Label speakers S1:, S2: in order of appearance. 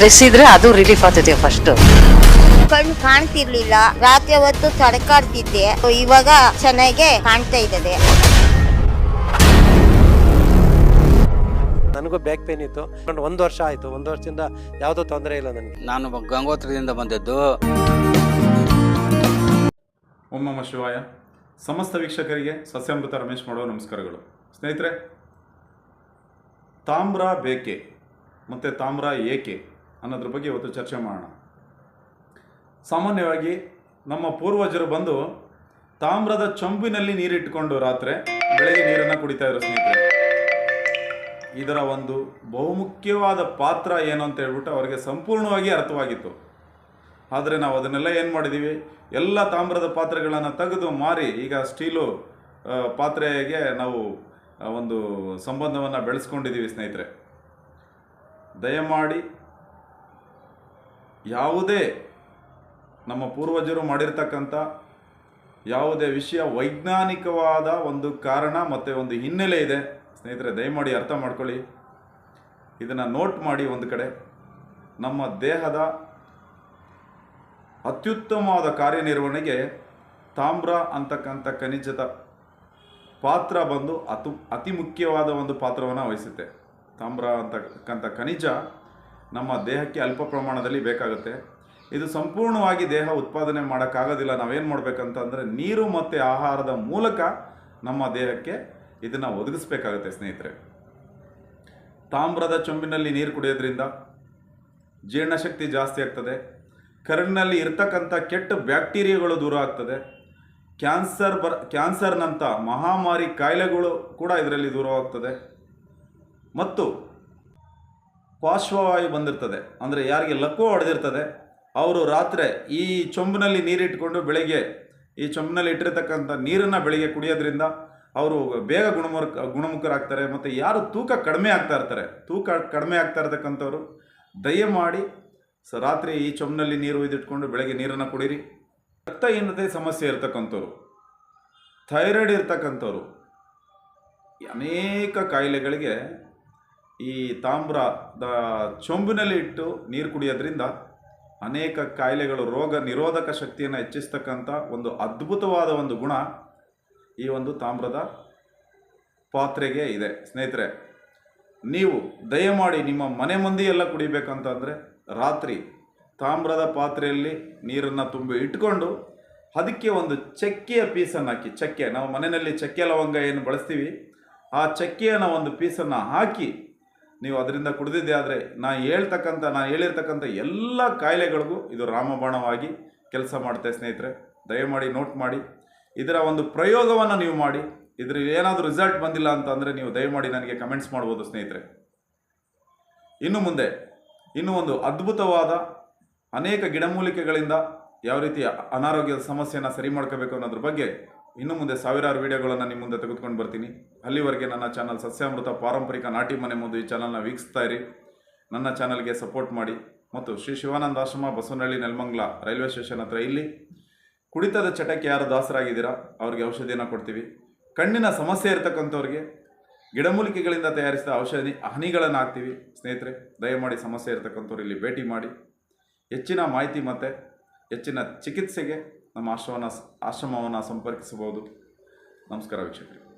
S1: Stress ಇದ್ರೆ ಅದು relief ಆಗ್ತೈತೆ ಫಸ್ಟ್
S2: ಕಣ್ಣು ಕಾಣ್ತಿರ್ಲಿಲ್ಲ. ರಾತ್ರಿ ಹೊತ್ತು ತಡಕಾಡ್ತಿದ್ದೆ. ಇವಾಗ ಚೆನ್ನಾಗೆ ಕಾಣ್ತಾ ಇದ್ದದೆ
S3: ನನಗೂ ಬ್ಯಾಕ್ ಪೇನ್ ಇತ್ತು. ಒಂದು ವರ್ಷ ಆಯಿತು. ಒಂದು ವರ್ಷದಿಂದ ಯಾವ್ದೋ ತೊಂದರೆ ಇಲ್ಲ ನನಗೆ.
S4: ನಾನು ಗಂಗೋತ್ರದಿಂದ ಬಂದದ್ದು.
S5: ಓಂ ನಮ ಶಿವಾಯ. ಸಮಸ್ತ ವೀಕ್ಷಕರಿಗೆ ಸಸ್ಯಾಮೃತ ರಮೇಶ್ ಮಾಡುವ ನಮಸ್ಕಾರಗಳು. ಸ್ನೇಹಿತರೆ ತಾಮ್ರ ಬೇಕೆ? ಮತ್ತು ತಾಮ್ರ ಏಕೆ? ಅನ್ನೋದ್ರ ಬಗ್ಗೆ ಇವತ್ತು ಚರ್ಚೆ ಮಾಡೋಣ. ಸಾಮಾನ್ಯವಾಗಿ ನಮ್ಮ ಪೂರ್ವಜರು ಬಂದು ತಾಮ್ರದ ಚಂಬಿನಲ್ಲಿ ನೀರಿಟ್ಟುಕೊಂಡು ರಾತ್ರಿ ಬೆಳಗ್ಗೆ ನೀರನ್ನು ಕುಡಿತಾ ಇದ್ರು ಸ್ನೇಹಿತರೆ. ಇದರ ಒಂದು ಬಹುಮುಖ್ಯವಾದ ಪಾತ್ರ ಏನು ಅಂತ ಹೇಳ್ಬಿಟ್ಟು ಅವರಿಗೆ ಸಂಪೂರ್ಣವಾಗಿ ಅರ್ಥವಾಗಿತ್ತು. ಆದರೆ ನಾವು ಅದನ್ನೆಲ್ಲ ಏನು ಮಾಡಿದ್ದೀವಿ ಎಲ್ಲ ತಾಮ್ರದ ಪಾತ್ರೆಗಳನ್ನು ತೆಗೆದು ಮಾರಿ ಈಗ ಸ್ಟೀಲು ಪಾತ್ರೆಗೆ ನಾವು ಒಂದು ಸಂಬಂಧವನ್ನು ಬೆಳೆಸ್ಕೊಂಡಿದ್ದೀವಿ ಸ್ನೇಹಿತರೆ. ದಯಮಾಡಿ ಯಾವುದೇ ನಮ್ಮ ಪೂರ್ವಜರು ಮಾಡಿರ್ತಕ್ಕಂಥ ಯಾವುದೇ ವಿಷಯ ವೈಜ್ಞಾನಿಕವಾದ ಒಂದು ಕಾರಣ ಮತ್ತು ಒಂದು ಹಿನ್ನೆಲೆ ಇದೆ. ಸ್ನೇಹಿತರೆ, ದಯಮಾಡಿ ಅರ್ಥ ಮಾಡ್ಕೊಳ್ಳಿ. ಇದನ್ನು ನೋಟ್ ಮಾಡಿ ಒಂದು ಕಡೆ. ನಮ್ಮ ದೇಹದ ಅತ್ಯುತ್ತಮವಾದ ಕಾರ್ಯನಿರ್ವಹಣೆಗೆ ತಾಮ್ರ ಅಂತಕ್ಕಂಥ ಖನಿಜದ ಪಾತ್ರ ಬಂದು ಅತು, ಅತಿ ಮುಖ್ಯವಾದ ಒಂದು ಪಾತ್ರವನ್ನು ವಹಿಸುತ್ತೆ. ತಾಮ್ರ ಅಂತಕ್ಕಂಥ ಖನಿಜ ನಮ್ಮ ದೇಹಕ್ಕೆ ಅಲ್ಪ ಪ್ರಮಾಣದಲ್ಲಿ ಬೇಕಾಗುತ್ತೆ. ಇದು ಸಂಪೂರ್ಣವಾಗಿ ದೇಹ ಉತ್ಪಾದನೆ ಮಾಡೋಕ್ಕಾಗೋದಿಲ್ಲ. ನಾವೇನು ಮಾಡಬೇಕಂತಂದರೆ ನೀರು ಮತ್ತು ಆಹಾರದ ಮೂಲಕ ನಮ್ಮ ದೇಹಕ್ಕೆ ಇದನ್ನು ಒದಗಿಸ್ಬೇಕಾಗುತ್ತೆ ಸ್ನೇಹಿತರೆ. ತಾಮ್ರದ ಚೊಂಬಿನಲ್ಲಿ ನೀರು ಕುಡಿಯೋದ್ರಿಂದ ಜೀರ್ಣಶಕ್ತಿ ಜಾಸ್ತಿ ಆಗ್ತದೆ. ಕರುಳಿನಲ್ಲಿ ಇರ್ತಕ್ಕಂಥ ಕೆಟ್ಟ ಬ್ಯಾಕ್ಟೀರಿಯಾಗಳು ದೂರ ಆಗ್ತದೆ. ಕ್ಯಾನ್ಸರ್ ಬರ್, ಕ್ಯಾನ್ಸರ್ನಂಥ ಮಹಾಮಾರಿ ಕಾಯಿಲೆಗಳು ಕೂಡ ಇದರಲ್ಲಿ ದೂರವಾಗ್ತದೆ. ಮತ್ತು ಪಾರ್ಶ್ವವಾಯು ಬಂದಿರ್ತದೆ. ಅಂದರೆ ಯಾರಿಗೆ ಲಕ್ಕು ಹೊಡೆದಿರ್ತದೆ, ಅವರು ರಾತ್ರಿ ಈ ಚೊಂಬಿನಲ್ಲಿ ನೀರಿಟ್ಕೊಂಡು ಬೆಳಗ್ಗೆ ಈ ಚೊಂಬಿನಲ್ಲಿ ಇಟ್ಟಿರ್ತಕ್ಕಂಥ ನೀರನ್ನು ಬೆಳಗ್ಗೆ ಕುಡಿಯೋದ್ರಿಂದ ಅವರು ಬೇಗ ಗುಣಮುಖ ಗುಣಮುಖರಾಗ್ತಾರೆ ಮತ್ತು ಯಾರು ತೂಕ ಕಡಿಮೆ ಆಗ್ತಾ ಇರ್ತಾರೆ, ತೂಕ ಕಡಿಮೆ ಆಗ್ತಾ ಇರ್ತಕ್ಕಂಥವ್ರು, ದಯಮಾಡಿ ಸ ರಾತ್ರಿ ಈ ಚೊಂಬಿನಲ್ಲಿ ನೀರು ಇದಿಟ್ಕೊಂಡು ಬೆಳಗ್ಗೆ ನೀರನ್ನು ಕುಡೀರಿ. ರಕ್ತಹೀನತೆ ಸಮಸ್ಯೆ ಇರ್ತಕ್ಕಂಥವ್ರು, ಥೈರಾಯ್ಡ್ ಇರ್ತಕ್ಕಂಥವ್ರು ಅನೇಕ ಕಾಯಿಲೆಗಳಿಗೆ ಈ ತಾಮ್ರದ ಚೊಂಬಿನಲ್ಲಿ ಇಟ್ಟು ನೀರು ಕುಡಿಯೋದ್ರಿಂದ ಅನೇಕ ಕಾಯಿಲೆಗಳು ರೋಗ ನಿರೋಧಕ ಶಕ್ತಿಯನ್ನು ಹೆಚ್ಚಿಸ್ತಕ್ಕಂಥ ಒಂದು ಅದ್ಭುತವಾದ ಒಂದು ಗುಣ ಈ ಒಂದು ತಾಮ್ರದ ಪಾತ್ರೆಗೆ ಇದೆ. ಸ್ನೇಹಿತರೆ, ನೀವು ದಯಮಾಡಿ ನಿಮ್ಮ ಮನೆ ಮಂದಿ ಎಲ್ಲ ಕುಡಿಬೇಕಂತಂದರೆ ರಾತ್ರಿ ತಾಮ್ರದ ಪಾತ್ರೆಯಲ್ಲಿ ನೀರನ್ನು ತುಂಬಿ ಇಟ್ಕೊಂಡು ಅದಕ್ಕೆ ಒಂದು ಚಕ್ಕೆಯ ಪೀಸನ್ನು ಹಾಕಿ, ಚಕ್ಕೆ, ನಾವು ಮನೆಯಲ್ಲಿ ಚಕ್ಕೆ ಲವಂಗ ಏನು ಬಳಸ್ತೀವಿ, ಆ ಚಕ್ಕೆಯನ್ನು ಒಂದು ಪೀಸನ್ನು ಹಾಕಿ ನೀವು ಅದರಿಂದ ಕುಡಿದಿದ್ದೆ ಆದರೆ ನಾ ಹೇಳ್ತಕ್ಕಂಥ ನಾನು ಹೇಳಿರ್ತಕ್ಕಂಥ ಎಲ್ಲ ಕಾಯಿಲೆಗಳಿಗೂ ಇದು ರಾಮಬಾಣವಾಗಿ ಕೆಲಸ ಮಾಡುತ್ತೆ ಸ್ನೇಹಿತರೆ. ದಯಮಾಡಿ ನೋಟ್ ಮಾಡಿ. ಇದರ ಒಂದು ಪ್ರಯೋಗವನ್ನು ನೀವು ಮಾಡಿ. ಇದ್ರ ಏನಾದರೂ ರಿಸಲ್ಟ್ ಬಂದಿಲ್ಲ ಅಂತಂದರೆ ನೀವು ದಯಮಾಡಿ ನನಗೆ ಕಮೆಂಟ್ಸ್ ಮಾಡ್ಬೋದು ಸ್ನೇಹಿತರೆ. ಇನ್ನು ಮುಂದೆ, ಇನ್ನೂ ಒಂದು ಅದ್ಭುತವಾದ ಅನೇಕ ಗಿಡಮೂಲಿಕೆಗಳಿಂದ ಯಾವ ರೀತಿ ಅನಾರೋಗ್ಯದ ಸಮಸ್ಯೆಯನ್ನು ಸರಿ ಮಾಡ್ಕೋಬೇಕು ಅನ್ನೋದ್ರ ಬಗ್ಗೆ ಇನ್ನು ಮುಂದೆ ಸಾವಿರಾರು ವಿಡಿಯೋಗಳನ್ನು ನಿಮ್ಮ ಮುಂದೆ ತೆಗೆದುಕೊಂಡು ಬರ್ತೀನಿ. ಅಲ್ಲಿವರೆಗೆ ನನ್ನ ಚಾನಲ್ ಸಸ್ಯಾಮೃತ ಪಾರಂಪರಿಕ ನಾಟಿ ಮನೆ ಮುಂದೆ ಈ ಚಾನಲ್ನ ವೀಕ್ಷಿಸ್ತಾ ಇರಿ. ನನ್ನ ಚಾನಲ್ಗೆ ಸಪೋರ್ಟ್ ಮಾಡಿ. ಮತ್ತು ಶ್ರೀ ಶಿವಾನಂದ ಆಶ್ರಮ ಬಸವನಹಳ್ಳಿ ನೆಲಮಂಗ್ಲ ರೈಲ್ವೆ ಸ್ಟೇಷನ್ ಹತ್ರ ಇಲ್ಲಿ. ಕುಡಿತದ ಚಟಕ್ಕೆ ಯಾರು ದಾಸರಾಗಿದ್ದೀರಾ? ಅವ್ರಿಗೆ ಔಷಧಿಯನ್ನು ಕೊಡ್ತೀವಿ. ಕಣ್ಣಿನ ಸಮಸ್ಯೆ ಇರತಕ್ಕಂಥವ್ರಿಗೆ ಗಿಡಮೂಲಿಕೆಗಳಿಂದ ತಯಾರಿಸಿದ ಔಷಧಿ ಹನಿಗಳನ್ನು ಹಾಕ್ತೀವಿ. ಸ್ನೇಹಿತರೆ, ದಯಮಾಡಿ ಸಮಸ್ಯೆ ಇರತಕ್ಕಂಥವ್ರು ಇಲ್ಲಿ ಭೇಟಿ ಮಾಡಿ. ಹೆಚ್ಚಿನ ಮಾಹಿತಿ ಮತ್ತು ಹೆಚ್ಚಿನ ಚಿಕಿತ್ಸೆಗೆ ನಮ್ಮ ಆಶ್ರಮನ ಆಶ್ರಮವನ್ನು ಸಂಪರ್ಕಿಸಬಹುದು. ನಮಸ್ಕಾರ ವೀಕ್ಷಕರಿಗೆ